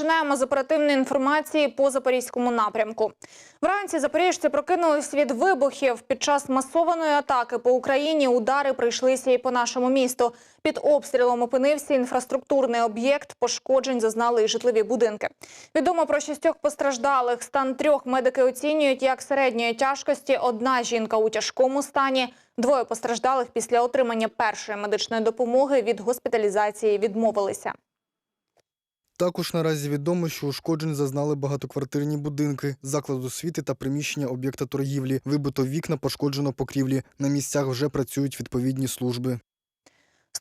Розпочинаємо з оперативної інформації по запорізькому напрямку. Вранці запоріжці прокинулись від вибухів. Під час масованої атаки по Україні удари прийшлися і по нашому місту. Під обстрілом опинився інфраструктурний об'єкт. Пошкоджень зазнали і житлові будинки. Відомо про шістьох постраждалих. Стан трьох медики оцінюють як середньої тяжкості. Одна жінка у тяжкому стані. Двоє постраждалих після отримання першої медичної допомоги від госпіталізації відмовилися. Також наразі відомо, що ушкоджень зазнали багатоквартирні будинки, заклад освіти та приміщення об'єкта торгівлі. Вибито вікна, пошкоджено покрівлі. На місцях вже працюють відповідні служби.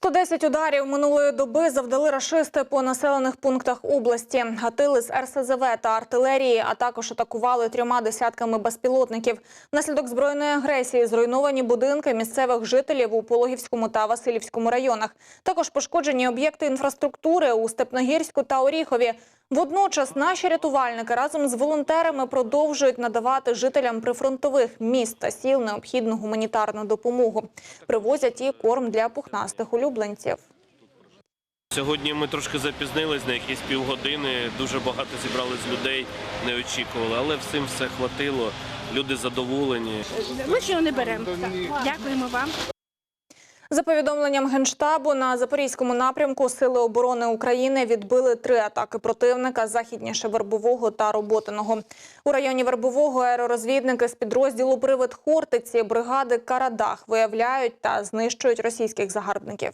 110 ударів минулої доби завдали рашисти по населених пунктах області. Гатили з РСЗВ та артилерії, а також атакували трьома десятками безпілотників. Внаслідок збройної агресії зруйновані будинки місцевих жителів у Пологівському та Васильівському районах. Також пошкоджені об'єкти інфраструктури у Степногірську та Оріхові. Водночас наші рятувальники разом з волонтерами продовжують надавати жителям прифронтових міст та сіл необхідну гуманітарну допомогу. Привозять і корм для пухнастих улюбленців. Сьогодні ми трошки запізнились на якісь півгодини. Дуже багато зібрались людей, не очікували, але всім все хватило. Люди задоволені. Лишнього не беремо. Дякуємо вам. За повідомленням Генштабу, на Запорізькому напрямку Сили оборони України відбили три атаки противника західніше Вербового та Роботиного. У районі Вербового аеророзвідники з підрозділу Привид Хортиці бригади Карадах виявляють та знищують російських загарбників.